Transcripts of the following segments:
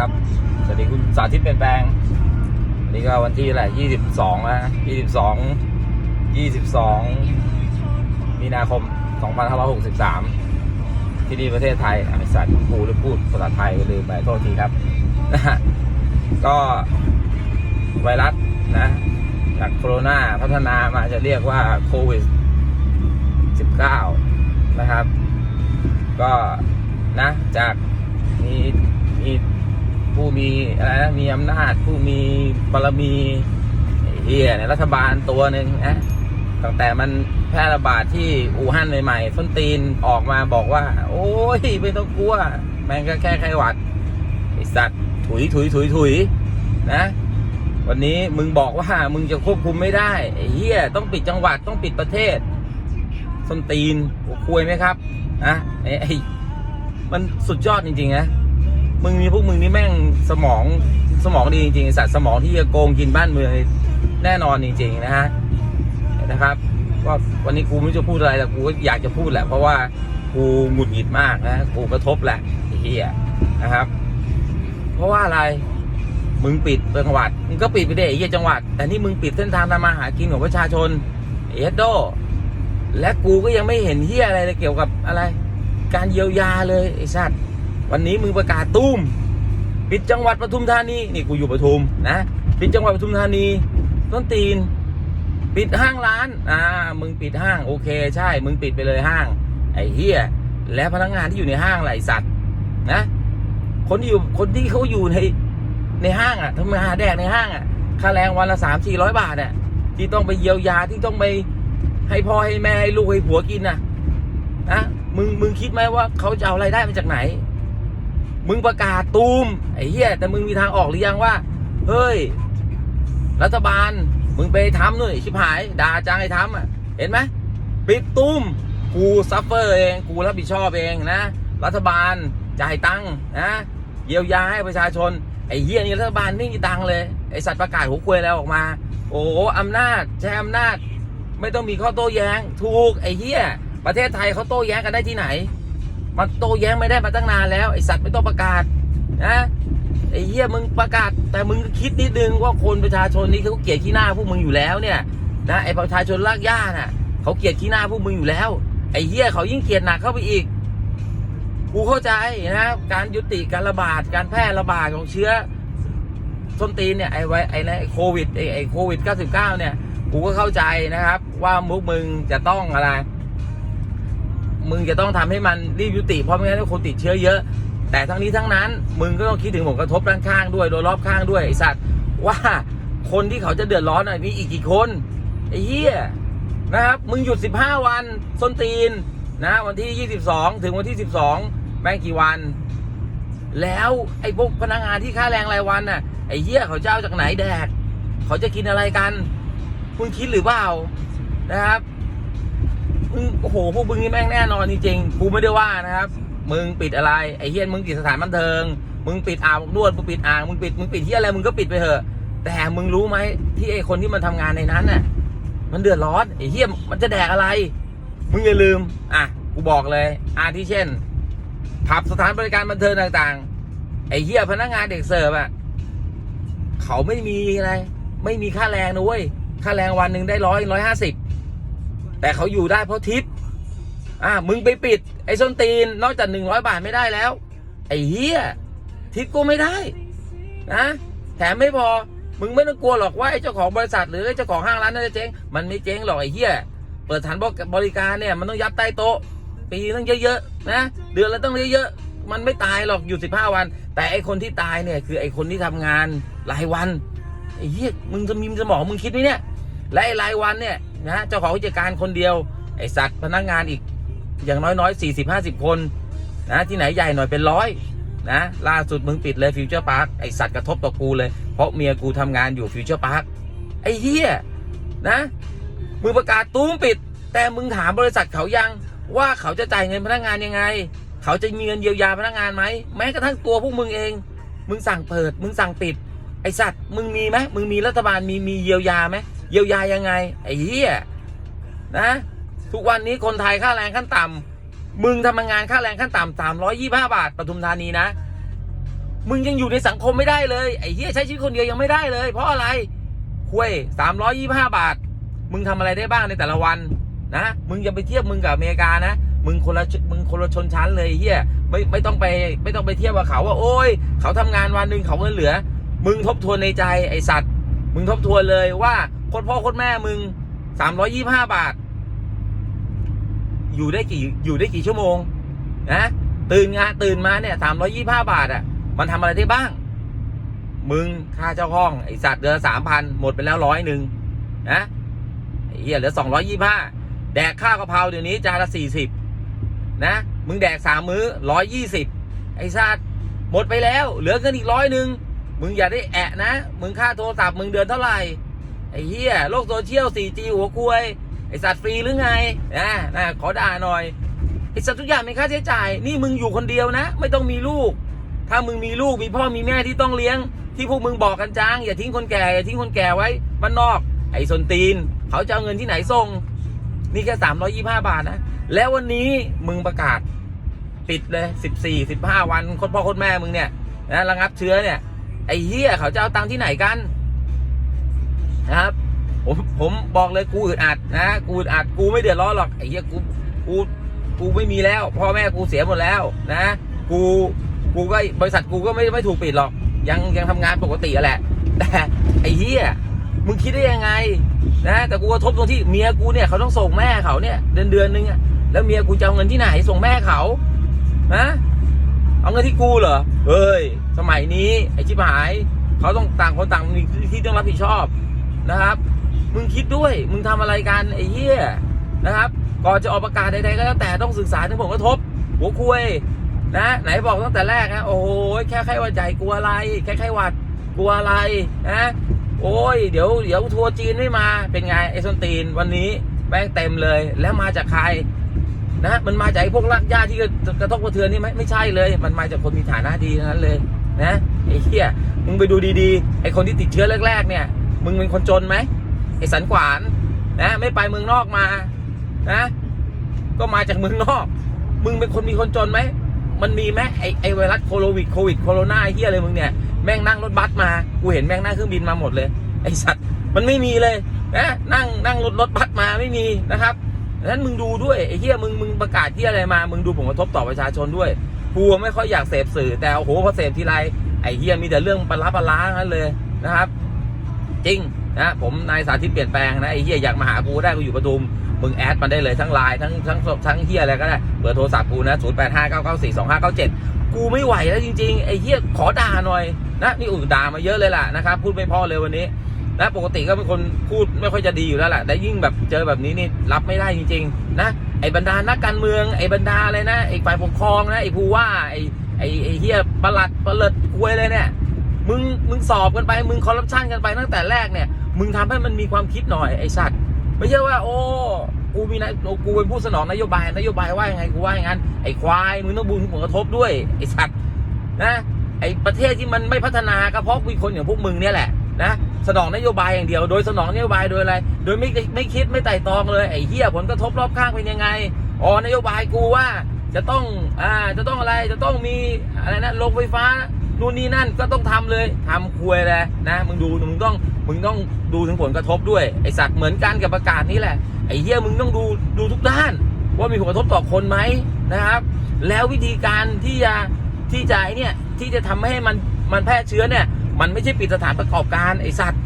ครับ สวัสดีคุณสาธิตเปลี่ยนแปลงวันนี้ก็วันที่อะไรยี่สิบสองนะยี่สิบสองยี่สิบสองมีนาคมสองพันห้าร้อยหกสิบสามที่นี่ประเทศไทยอะไอสัตว์กูหรือพูดภาษาไทยลืมไปโทษทีครับนะฮะก็ไวรัสนะ จากโคโรนาพัฒนามาจะเรียกว่าโควิด19นะครับ ก็นะจากมีมี ผู้มีอะไรนะมีอำนาจ ผู้มีบารมีไอ้เฮียในรัฐบาลตัวหนึ่งนะตั้งแต่มันแพร่ระบาดที่อู่ฮั่นใหม่ๆส้นตีนออกมาบอกว่า โอ้ยไม่ต้องกลัวแม่งก็แค่ไข้หวัดไอสัตว์ถุยถุยถุยถุยนะ วันนี้มึงบอกว่ามึงจะควบคุมไม่ได้ไอ้เหี้ยต้องปิดจังหวัดต้องปิดประเทศส้นตีนคุยไหมครับนะไอ้ไอ้มันสุดยอดจริงๆนะ มึงมีพวกมึงนี่แม่งสมองสมองดีจริงๆสัตว์สมองที่จะโกงกินบ้านเมืองแน่นอนจริง ๆ นะฮะนะครับก็วันนี้กูไม่จะพูดอะไรแต่กูก็อยากจะพูดแหละ เพราะว่ากูหงุดหงิดมากนะกูกระทบแหละไอ้เหี้ยนะครับ เพราะว่าอะไรมึงปิดจังหวัดมึงก็ปิดไปได้ไอ้เหี้ยจังหวัด แต่นี่มึงปิดเส้นทางทำมาหากินของประชาชนเอสโดและกูก็ยังไม่เห็นเฮียอะไรเลยเกี่ยวกับอะไร การเยียวยาเลยไอ้สัตว์ วันนี้มึงประกาศตุ้มปิดจังหวัดปทุมธานีนี่กูอยู่ปทุมนะปิดจังหวัดปทุมธานีต้นตีน ปิดห้างร้าน อ่า มึงปิดห้างโอเค ใช่ มึงปิดไปเลยห้าง ไอ้เฮียและพนักงานที่อยู่ในห้างล่ะไรสัตว์นะ คนที่อยู่คนที่เขาอยู่ในในห้างอะทำงานแดกในห้างอะค่าแรงวันละสามสี่ร้อยบาทอะที่ต้องไปเยียวยาที่ต้องไปให้พ่อให้แม่ให้ลูกให้ผัวกินน่ะนะมึงมึงคิดไหมว่าเขาจะเอารายได้มาจากไหน มึงประกาศตูมไอ้เหี้ยแต่มึงมีทางออกหรือยังว่า เฮ้ย รัฐบาล มึงไปทำหน่อ้ชิบหายด่าจังไอ้ทำอะ เห็นไหมปิดตุ้มกูซัฟเฟอร์เอง กูรับผิดชอบเองนะ รัฐบาลจ่ายตังค์นะเยียวยาให้ประชาชน ไอ้เหี้ยนี่รัฐบาลไม่มีตังค์เลย ไอ้สัตว์ประกาศหัวควยแล้วออกมา โอ้โหอำนาจใช้อำนาจ ไม่ต้องมีข้อโต้แย้ง ถูกไอ้เหี้ยประเทศไทยเขาโต้แย้งกันได้ที่ไหน มันโตแย้งไม่ได้มาตั้งนานแล้วไอสัตว์ไม่ต้องประกาศนะไอ้เหี้ยมึงประกาศ แต่มึงคิดนิดนึงว่าคนประชาชนนี่เขาเกลียดขี้หน้าพวกมึงอยู่แล้วเนี่ยนะไอ้ประชาชนลากย่าน่ะเขาเกลียดขี้หน้าพวกมึงอยู่แล้ว ไอ้เหี้ยเขายิ่งเกลียดหนักเข้าไปอีกกูเข้าใจนะการยุติการระบาดการแพร่ระบาดของเชื้อส้นตีนเนี่ยไอ้ไว้ไอ้นะไอโควิดไอ้ไอ้โควิด 99 เนี่ยกูก็เข้าใจนะครับ ว่ามุกมึงจะต้องอะไร มึงจะต้องทำให้มันรีบยุติเพราะไม่งั้นคนติดเชื้อเยอะ แต่ทั้งนี้ทั้งนั้น มึงก็ต้องคิดถึงผลกระทบด้านข้างด้วยโดยรอบข้างด้วยไอ้สัตว์ว่าคนที่เขาจะเดือดร้อนอะมีอีกกี่คนไอ้เหี้ยนะครับมึงหยุด 15 วันส้นตีนนะวันที่ 22 ถึงวันที่ 12แม่งกี่วัน แล้วไอ้พวกพนักงานที่ค่าแรงรายวันน่ะไอ้เหี้ยเขาจะเอาจากไหนแดก เขาจะกินอะไรกันมึงคิดหรือเปล่านะครับ มึงโอ้โหพวกมึงนี่แม่งแน่นอนจริงๆกูไม่ได้ว่านะครับ มึงปิดอะไรไอ้เฮียมึงปิดสถานบันเทิง มึงปิดอ่างนวดมึงปิดอ่างมึงปิดมึงปิดที่อะไรมึงก็ปิดไปเถอะ แต่มึงรู้ไหมที่ไอ้คนที่มันทำงานในนั้นน่ะ มันเดือดร้อนไอ้เฮียมันจะแดกอะไร มึงอย่าลืม อะกูบอกเลยอาทิเช่นผับสถานบริการบันเทิงต่างๆ ไอ้เหี้ยพนักงานเด็กเสิร์ฟอะเขาไม่มีอะไร ไม่มีค่าแรงนะเว้ยค่าแรงวันหนึ่งได้ร้อยร้อยห้าสิบ แต่เขาอยู่ได้เพราะทิปอะมึงไปปิด ไอ้ส้นตีนนอกจากหนึ่งร้อยบาทไม่ได้แล้ว ไอ้เหี้ยทิปก็ไม่ได้นะแถมไม่พอมึงไม่ต้องกลัวหรอกว่าไอ้เจ้าของบริษัทหรือไอ้เจ้าของห้างร้านนั่นจะเจ๊งมันไม่เจ๊งหรอกไอ้เหี้ยเปิดสถานบริการเนี่ยมันต้องยัดใต้โต๊ะ ปีต้องเยอะๆนะเดือนละต้องเยอะๆมันไม่ตายหรอกอยู่สิบห้าวัน แต่ไอ้คนที่ตายเนี่ยคือไอ้คนที่ทำงานรายวันไอ้เหี้ยมึงจะมีสมองมึงคิดไหมเนี่ยและไอ้รายวันเนี่ย นะเจ้าของกิจการคนเดียว ไอสัตว์พนักงานอีกอย่างน้อยๆสี่สิบห้าสิบคนนะที่ไหนใหญ่หน่อยเป็นร้อยนะล่าสุดมึงปิดเลยฟิวเจอร์พาร์คไอสัตว์กระทบต่อกูเลย เพราะเมียกูทำงานอยู่ฟิวเจอร์พาร์คไอเหี้ยนะมึงประกาศตุ้มปิด แต่มึงถามบริษัทเขายังว่าเขาจะจ่ายเงินพนักงานยังไง เขาจะมีเงินเยียวยาพนักงานไหมแม้กระทั่งตัวพวกมึงเอง มึงสั่งเปิด มึงสั่งปิด ไอสัตว์มึงมีไหมมึงมีรัฐบาลมีมีเยียวยาไหม เยียวยายังไง ไอ้เหี้ยนะ ทุกวันนี้คนไทยค่าแรงขั้นต่ำมึงทำงานค่าแรงขั้นต่ำสามร้อยยี่ห้าบาทปทุมธานีนะ มึงยังอยู่ในสังคมไม่ได้เลยไอ้เฮียใช้ชีวิตคนเดียวยังไม่ได้เลย เพราะอะไรคุยสามร้อยยี่ห้าบาท มึงทำอะไรได้บ้างในแต่ละวันนะ มึงอย่าไปเทียบมึงกับอเมริกานะมึงคนละมึงคนละชนชั้นเลยเฮียไม่ไม่ต้องไปไม่ต้องไปเทียบกับเขาว่าโอ้ย เขาทำงานวันหนึ่งเขาเงินเหลือ มึงทบทวนในใจไอสัตว์ มึงทบทวนเลยว่า คนพ่อคนแม่มึงสามร้อยี่ห้าบาท อยู่ได้กี่อยู่ได้กี่ชั่วโมงนะตื่นงานตื่นมาเนี่ยสามร้อยี่ห้าบาทอะ มันทำอะไรได้บ้าง มึงค่าเจ้าห้องไอสัตว์เดือนสามพันหมดไปแล้วร้อยหนึ่งนะเหี้ยเหลือสองร้อยี่ห้าแดกข้าวกะเพราเดี๋ยวนี้จานละสี่สิบนะ มึงแดกสามมื้อร้อยยี่สิบไอ้สัตว์หมดไปแล้ว เหลือเงินอีกร้อยหนึ่งมึงอย่าได้แอะนะ มึงค่าโทรศัพท์มึงเดือนเท่าไหร่ ไอ้เหี้ยโลกโซเชียล 4G หัวคุยไอ้สัตว์ฟรีหรือไงนะนะขอด่าหน่อย ไอ้สัตว์ทุกอย่างมีค่าใช้จ่าย นี่มึงอยู่คนเดียวนะ ไม่ต้องมีลูก ถ้ามึงมีลูกมีพ่อมีแม่ที่ต้องเลี้ยง ที่พวกมึงบอกกันจ้าง อย่าทิ้งคนแก่อย่าทิ้งคนแก่ไว้บ้านนอก ไอ้สนตีน เขาจะเอาเงินที่ไหนส่ง นี่แค่สามร้อยี่ห้าบาทนะ แล้ววันนี้มึงประกาศปิดเลยสิบสี่สิบห้าวันคนพ่อคนแม่มึงเนี่ยนะระงับเชื้อเนี่ยไอ้เฮียเขาจะเอาตังค์ที่ไหนกัน นะครับ ผมผมบอกเลยกูอึดอัดนะกูอึดอัดกูไม่เดือดร้อนหรอกไอ้เหี้ยกูกูกูไม่มีแล้ว พ่อแม่กูเสียหมดแล้วนะ กูกูก็บริษัทกูก็ไม่ไม่ถูกปิดหรอก ยังยังทำงานปกติอะแหละ แต่ไอ้เหี้ยมึงคิดได้ยังไงนะแต่กูกระทบตรงที่เมียกูเนี่ยเขาต้องส่งแม่เขาเนี่ย เดือนเดือนนึงอะแล้วเมียกูจะเอาเงินที่ไหนส่งแม่เขานะเอาเงินที่กูเหรอเฮ้ยสมัยนี้ไอ้ชิบหาย เขาต้องต่างคนต่างมีที่ต้องรับผิดชอบ นะครับ มึงคิดด้วยมึงทำอะไรกันไอ้เหี้ยนะครับ ก่อนจะออกประกาศใดๆก็แล้วแต่ต้องศึกษาถึงผลกระทบ หัวคุยนะไหนบอกตั้งแต่แรกนะโอ้โหแค่ไข้หวัดใหญ่กลัวอะไรแค่ไข้หวัดกลัวอะไรนะโอ้ยเดี๋ยวเดี๋ยวทัวร์จีนไม่มาเป็นไงไอ้ส้นตีนวันนี้แม่งเต็มเลยแล้วมาจากใครนะมันมาจากไอ้พวกรักญาติที่กระทบกระเทือนนี่ไหมไม่ใช่เลย มันมาจากคนมีฐานะดีนั้นเลยนะไอ้เหี้ยมึงไปดูดีๆไอ้คนที่ติดเชื้อแรกๆเนี่ย มึงเป็นคนจนไหมไอ้สันขวานนะไม่ไปเมืองนอกมานะก็มาจากเมืองนอก มึงเป็นคนมีคนจนไหมมันมีไหมไอไอไวรัสโควิดโควิดโคโรนาไอเฮียอะไรมึงเนี่ยแม่งนั่งรถบัสมา กูเห็นแม่งนั่งเครื่องบินมาหมดเลย ไอสัตว์มันไม่มีเลยนะนั่งนั่งรถรถบัสมาไม่มีนะครับดังนั้นมึงดูด้วยไอเฮียมึงมึงประกาศที่อะไรมา มึงดูผลกระทบต่อประชาชนด้วยกูไม่ค่อยอยากเสพสื่อ แต่โอ้โหพอเสพทีไรไอเฮียมีแต่เรื่องปลาร้าปลาร้างนั้นเลยนะครับ จริงนะผมนายสาธิตเปลี่ยนแปลงนะไอ้เฮียอยากมาหากูได้กูอยู่ปทุมมึงแอดมาได้เลยทั้งไลน์ทั้งทั้งทั้งเฮียอะไรก็ได้เบอร์โทรศัพท์กูนะ0 8 5 9 9 4 2 5 9 7กูไม่ไหวแล้วจริงๆไอ้เฮียขอด่าหน่อยนะนี่อุ่นด่ามาเยอะเลยล่ะนะครับพูดไม่พอเลยวันนี้นะปกติก็เป็นคนพูดไม่ค่อยจะดีอยู่แล้วแหละแต่ยิ่งแบบเจอแบบนี้นี่รับไม่ได้จริง ๆ นะไอ้บรรดานักการเมืองไอ้บรรดาอะไรนะไอ้ฝ่ายปกครองนะไอ้ผู้ว่าไอ้ไอ้ไอ้เฮียประหลัดประเลิดคุยเลยเนี่ย มึงมึงสอบกันไป มึงคอร์รัปชันกันไปตั้งแต่แรกเนี่ย มึงทำให้มันมีความคิดหน่อยไอ้สัตว์ไม่ใช่ว่า โอ้กูมีนะกูเป็นผู้สนองนโยบายนโยบายว่ายังไงกูว่าอย่างนั้นไอ้ควายมึงต้องบุญผลกระทบด้วยไอ้สัตว์นะไอ้ประเทศที่มันไม่พัฒนาก็เพราะมีคนอย่างพวกมึงเนี่ยแหละนะสนองนโยบายอย่างเดียว โดยสนองนโยบายโดยอะไร โดยไม่ไม่คิดไม่ไต่ตองเลยไอ้เหี้ยผลกระทบรอบข้างเป็นยังไงอ๋อนโยบายกูว่าจะต้องอ่าจะต้องอะไรจะต้องมีอะไรนะโรงไฟฟ้า นู่นนี่นั่นก็ต้องทำเลยทำควยเลยนะมึงดูมึงต้องมึงต้องดูถึงผลกระทบด้วยไอสัตว์เหมือนกันกับประกาศนี้แหละไอเหี้ยมึงต้องดูดูทุกด้าน ว่ามีผลกระทบต่อคนไหมนะครับ แล้ววิธีการที่จะที่จะไอเนี่ยที่จะทำให้มันมันแพร่เชื้อเนี่ย มันไม่ใช่ปิดสถานประกอบการไอสัตว์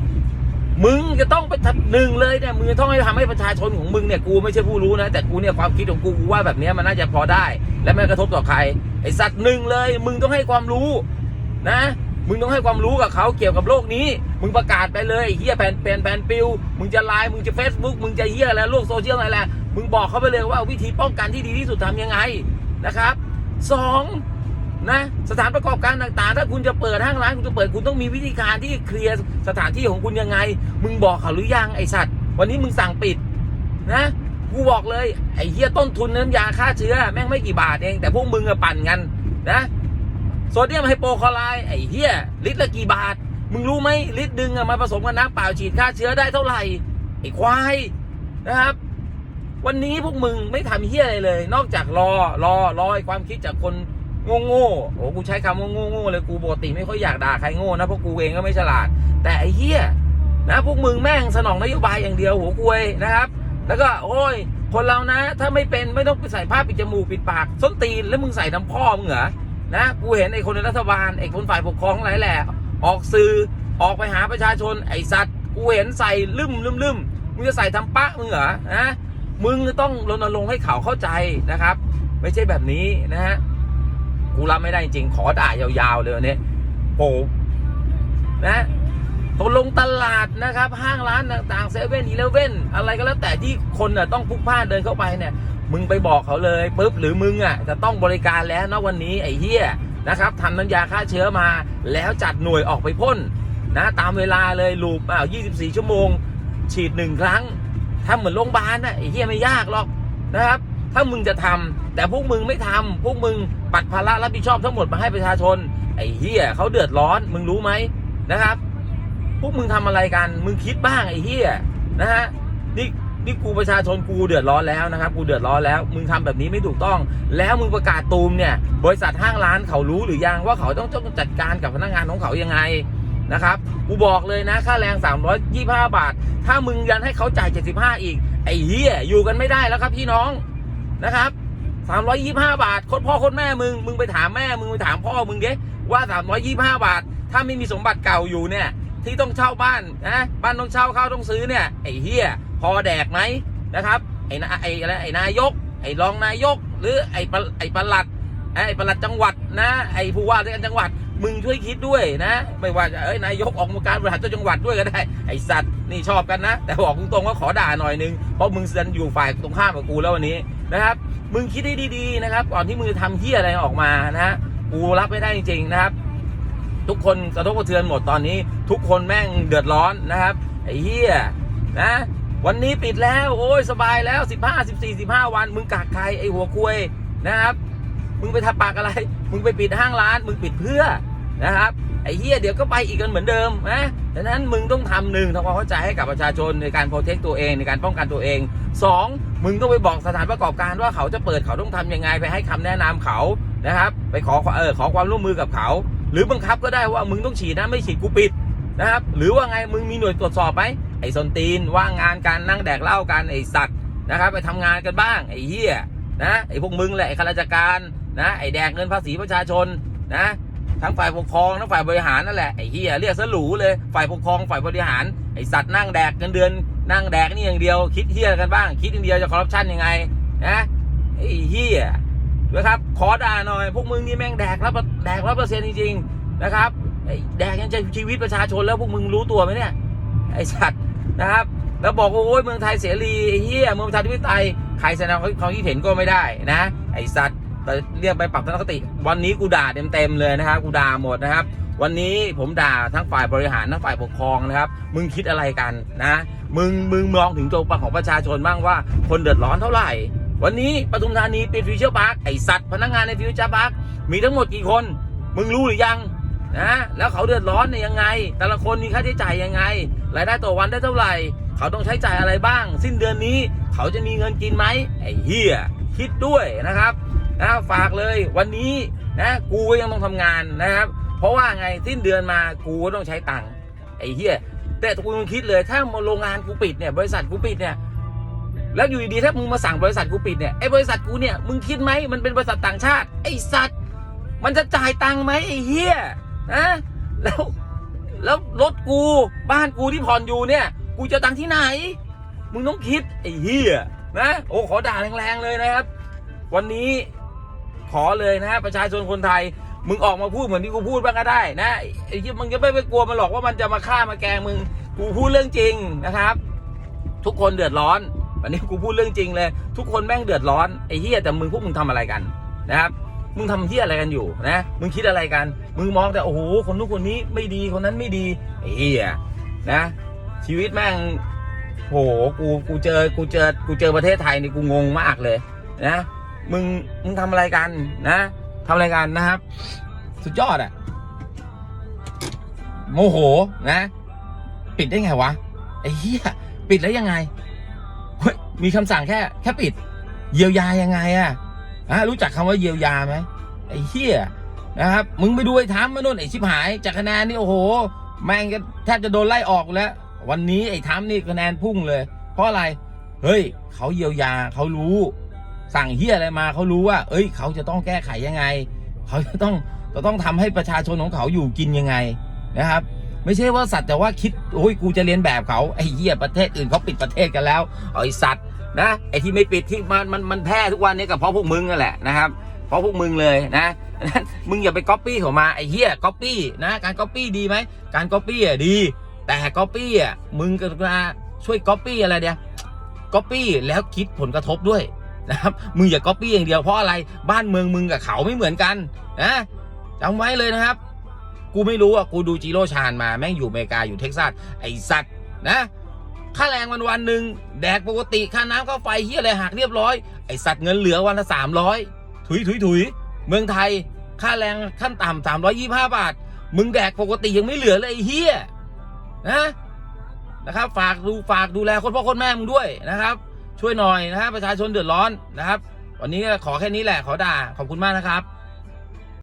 มึงจะต้องไปทำหนึ่งเลยเนี่ยมึงจะต้องให้ทำให้ประชาชนของมึงเนี่ยกูไม่ใช่ผู้รู้นะแต่กูเนี่ยความคิดของกูกูว่าแบบนี้มันน่าจะพอได้ และไม่กระทบต่อใครไอสัตว์หนึ่งเลย มึงต้องให้ความรู้ นะ มึงต้องให้ความรู้กับเขาเกี่ยวกับโลกนี้ มึงประกาศไปเลยเฮียแผ่นแผ่นแผ่นปิว มึงจะไลน์มึงจะเฟซบุ๊กมึงจะเฮียอะไรโลกโซเชียลอะไรแหละมึงบอกเขาไปเลยว่าวิธีป้องกันที่ดีที่สุดทำยังไงนะครับสองนะสถานประกอบการต่างๆ ถ้าคุณจะเปิดห้างร้านคุณจะเปิดคุณต้องมีวิธีการที่เคลียร์สถานที่ของคุณยังไง มึงบอกเขาหรือยังไอสัตว์ วันนี้มึงสั่งปิดนะกูบอกเลยไอ้เฮียต้นทุนน้ำยาฆ่าเชื้อ แม่งไม่กี่บาทเอง แต่พวกมึงอะปั่นกันนะ โซเดียมไฮโปคลอไรด์ไอ้เหี้ยลิตรละกี่บาท มึงรู้ไหมลิตรดึงอะมาผสมกับน้ำเปล่าฉีดฆ่าเชื้อได้เท่าไหร่ไอ้ควายนะครับ วันนี้พวกมึงไม่ทำเหี้ยอะไรเลย นอกจากรอรอรอไอ้ความคิดจากคนโง่โง่โอ้กูใช้คำว่าโง่โง่เลยกูปกติไม่ค่อยอยากด่าใครโง่นะเพราะกูเองก็ไม่ฉลาด แต่ไอ้เหี้ยนะพวกมึงแม่งสนองนโยบายอย่างเดียวหัวกวยนะครับ แล้วก็โอ้ยคนเรานะ ถ้าไม่เป็นไม่ต้องไปใส่ผ้าปิดจมูกปิดปากส้นตีนแล้วมึงใส่น้ำพ่อมึงเหรอ นะกูเห็นไอ้คนในรัฐบาลไอ้คนฝ่ายปกครองหลายแหละออกสื่อออกไปหาประชาชนไอ้สัตว์กูเห็นใส่ลืมลืมลืมมึงจะใส่ทำปะมึงเหรอนะมึงต้องรณรงค์ให้เขาเข้าใจนะครับ ไม่ใช่แบบนี้นะฮะกูรับไม่ได้จริงขอด่ายาวๆเลยวันนี้โหนะตกลงตลาดนะครับ ห้างร้านต่างๆเซเว่นอีเลเว่นอะไรก็แล้วแต่ที่คนน่ต้องพุกพล่านเดินเข้าไปเนี่ย มึงไปบอกเขาเลยปุ๊บหรือมึงอะจะต้องบริการแล้วนะวันนี้ไอ้เหี้ยนะครับทำน้ำยาฆ่าเชื้อมา แล้วจัดหน่วยออกไปพ่นนะตามเวลาเลยลูปอ้าว24 ชั่วโมง ฉีดหนึ่งครั้งทำเหมือนโรงพยาบาลนะไอ้เหี้ยไม่ยากหรอกนะครับ ถ้ามึงจะทำแต่พวกมึงไม่ทำพวกมึงปัดภาระรับผิดชอบทั้งหมดมาให้ประชาชน ไอ้เหี้ยเขาเดือดร้อน มึงรู้ไหมนะครับ พวกมึงทำอะไรกัน มึงคิดบ้างไอ้เหี้ยนะฮะนี่ นี่กูประชาชนกูเดือดร้อนแล้วนะครับ กูเดือดร้อนแล้ว มึงทำแบบนี้ไม่ถูกต้อง แล้วมึงประกาศตูมเนี่ย บริษัทห้างร้านเขารู้หรือยังว่าเขาต้องจัดการกับพนักงานของเขายังไงนะครับ กูบอกเลยนะ ค่าแรง 325 บาท ถ้ามึงยันให้เขาจ่าย 75 อีก ไอ้เหี้ย อยู่กันไม่ได้แล้วครับพี่น้องนะครับ 325 บาทโคตรพ่อโคตรแม่มึง มึงไปถามแม่ มึงไปถามพ่อมึงเด้ว่า 325 บาท ถ้าไม่มีสมบัติเก่าอยู่เนี่ย ที่ต้องเช่าบ้านนะ บ้านต้องเช่าข้าวต้องซื้อเนี่ย ไอ้เฮีย พอแดกไหมนะครับไอ้นาไอ้อะไรไอ้นายก ไอ้รองนายก หรือไอ้ปะไอ้ปลัดไอ้ประหลัดจังหวัดนะ ไอ้ผู้ว่าราชการจังหวัดมึงช่วยคิดด้วยนะ ไม่ว่าจะเอ้ยนายกออกมาการบริหารเจ้าจังหวัดด้วยก็ได้ไอ้สัตว์นี่ชอบกันนะ แต่บอกตรงๆว่าขอด่าหน่อยนึงเพราะมึงเซ็นอยู่ฝ่ายตรงข้ามกับกูแล้ววันนี้นะครับ มึงคิดให้ดีๆนะครับ ก่อนที่มึงจะทำเฮี้ยอะไรออกมานะฮะกูรับไม่ได้จริงๆนะครับ ทุกคนกระทบกระเทือนหมดตอนนี้ ทุกคนแม่งเดือดร้อนนะครับไอ้เหี้ยนะ วันนี้ปิดแล้วโอ้ยสบายแล้ว 15 14 15 วัน มึงกากใครไอหัวคุยนะครับ มึงไปทับปากอะไร มึงไปปิดห้างร้าน มึงปิดเพื่อนะครับไอ้เหี้ยเดี๋ยวก็ไปอีกกันเหมือนเดิมนะดังนั้นมึงต้องทำหนึ่งทำความเข้าใจให้กับประชาชนในการโปรเทคตัวเองในการป้องกันตัวเองสองมึงต้องไปบอกสถานประกอบการว่าเขาจะเปิดเขาต้องทำยังไงไปให้คำแนะนำเขานะครับ ไปขอเออขอความร่วมมือกับเขา หรือบังคับก็ได้ว่ามึงต้องฉีดนะไม่ฉีดกูปิดนะครับ หรือว่าไงมึงมีหน่วยตรวจสอบไหม อ้สนตีนว่างงานการนั่งแดกเหล้ากันไอ้สัตว์นะครับไปทำงานกันบ้างไอ้เหี้ยนะไอ้พวกมึงแหละไอ้ข้าราชการนะไอ้แดกเงินภาษีประชาชนนะทั้งฝ่ายปกครองทั้งฝ่ายบริหารนั่นแหละไอ้เหี้ยเรียกซะหรูเลยฝ่ายปกครองฝ่ายบริหารไอ้สัตว์นั่งแดกเงินเดือน นั่งแดกนี่อย่างเดียว คิดเหี้ยกันบ้าง คิดอย่างเดียวจะคอร์รัปชันยังไงนะไอ้เหี้ยนะครับขอด่าหน่อยพวกมึงนี่แม่งแดกรับแดกรับเปอร์เซ็นต์จริงๆนะครับไอ้แดกยังจะชีวิตประชาชนแล้วพวกมึงรู้ตัวไหมเนี่ยไอ้สัตว์ นะครับ แล้วบอกว่าโอ้ยเมืองไทยเสรีไอ้เหี้ยเมืองประชาธิปไตยใครแสดงความคิดเห็นก็ไม่ได้นะ ไอ้สัตว์แต่เรียกไปปรับทัศนคติ วันนี้กูด่าเต็มๆเลยนะครับกูด่าหมดนะครับ วันนี้ผมด่าทั้งฝ่ายบริหารทั้งฝ่ายปกครองนะครับ มึงคิดอะไรกันนะ มึงมึงมองถึงโจปของประชาชนบ้างว่าคนเดือดร้อนเท่าไหร่วันนี้ปทุมธานีปิดฟิวเจอร์พาร์คไอสัตว์พนักงานในฟิวเจอร์พาร์คมีทั้งหมดกี่คน มึงรู้หรือยังนะแล้วเขาเดือดร้อนเนี่ยยังไง แต่ละคนมีค่าใช้จ่ายยังไง รายได้ต่อวันได้เท่าไหร่ เขาต้องใช้จ่ายอะไรบ้าง สิ้นเดือนนี้เขาจะมีเงินกินไหมไอ้เหี้ยคิดด้วยนะครับนะฝากเลยวันนี้นะกูก็ยังต้องทำงานนะครับ เพราะว่าไงสิ้นเดือนมากูก็ต้องใช้ตังค์ไอ้เหี้ยแต่กูยังคิดเลยถ้าโรงงานกูปิดเนี่ยบริษัทกูปิดเนี่ยแล้วอยู่ดีๆถ้ามึงมาสั่งบริษัทกูปิดเนี่ยไอ้บริษัทกูเนี่ยมึงคิดไหมมันเป็นบริษัทต่างชาติไอ้สัตว์มันจะจ่ายตังค์ไหมไอ้เหี้ยนะแล้ว แล้วรถกูบ้านกูที่ผ่อนอยู่เนี่ย กูจะตังที่ไหน มึงต้องคิดไอ้เหี้ยนะโอ้ขอด่าแรงๆเลยนะครับ วันนี้ขอเลยนะประชาชนคนไทย มึงออกมาพูดเหมือนที่กูพูดบ้างก็ได้ นะไอ้ที่มึงจะไม่ไปกลัวมันหรอกว่ามันจะมาฆ่ามาแกงมึงกูพูดเรื่องจริงนะครับ ทุกคนเดือดร้อนวันนี้กูพูดเรื่องจริงเลย ทุกคนแม่งเดือดร้อนไอ้เฮียแต่มึงพวกมึงทำอะไรกันนะครับ มึงทำเฮียอะไรกันอยู่นะ มึงคิดอะไรกัน มึงมองแต่โอ้โห คนนู้นคนนี้ไม่ดี คนนั้นไม่ดีเฮียนะ ชีวิตแม่งโห กู กูเจอ กูเจอ กูเจอประเทศไทยนี่กูงงมากเลยนะ มึง มึงทำอะไรกันนะทำอะไรกันนะครับ สุดยอดอะโมโหนะ ปิดได้ไงวะไอ้เหี้ยปิดแล้วยังไง เฮ้ย มีคำสั่งแค่ แค่ปิด เยียวยายังไงอะ ฮะรู้จักคำว่าเยียวยาไหมไอ้เหี้ยนะครับ มึงไปดูไอ้ทามมานู่นไอ้ชิบหายจากคะแนนนี่โอ้โห แม่งจะแทบจะโดนไล่ออกแล้ว วันนี้ไอ้ทามนี่คะแนนพุ่งเลย เพราะอะไร เฮ้ยเขาเยียวยาเขารู้ สั่งเฮียอะไรมาเขารู้ว่า เอ้ย เขาจะต้องแก้ไขยังไง เขาจะต้องจะต้องทำให้ประชาชนของเขาอยู่กินยังไงนะครับ ไม่ใช่ว่าสัตว์แต่ว่าคิดโอ้ยกูจะเรียนแบบเขาไอ้เหี้ยประเทศอื่นเขาปิดประเทศกันแล้วไอ้สัตว์ นะไอที่ไม่ปิดที่มันมันมันแพร่ทุกวันนี้ก็เพราะพวกมึงนั่นแหละนะครับ เพราะพวกมึงเลยนะมึงอย่าไปก๊อปปี้เขามาไอเหี้ยก๊อปปี้นะ การก๊อปปี้ดีไหมการก๊อปปี้อะดี แต่ก๊อปปี้อะมึงก็มาช่วยก๊อปปี้อะไรเดียก๊อปปี้แล้วคิดผลกระทบด้วยนะครับมึงอย่าก๊อปปี้อย่างเดียวเพราะอะไรบ้านเมืองมึงกับเขาไม่เหมือนกันนะจำไว้เลยนะครับ กูไม่รู้อะกูดูจิโร่ชาญมาแม่งอยู่อเมริกาอยู่เท็กซัสไอสัตว์นะ ค่าแรงวันวันหนึ่งแดกปกติค่าน้ำค่าไฟเฮียอะไรหักเรียบร้อย ไอสัตว์เงินเหลือวันละสามร้อยถุยถุยถุยเมืองไทย ค่าแรงขั้นต่ำสามร้อยยี่ห้าบาท มึงแดกปกติยังไม่เหลือเลยเฮียนะนะครับ ฝากดูฝากดูแลคนพ่อคนแม่มึงด้วยนะครับ ช่วยหน่อยนะครับประชาชนเดือดร้อนนะครับ วันนี้ขอแค่นี้แหละขอด่าขอบคุณมากนะครับ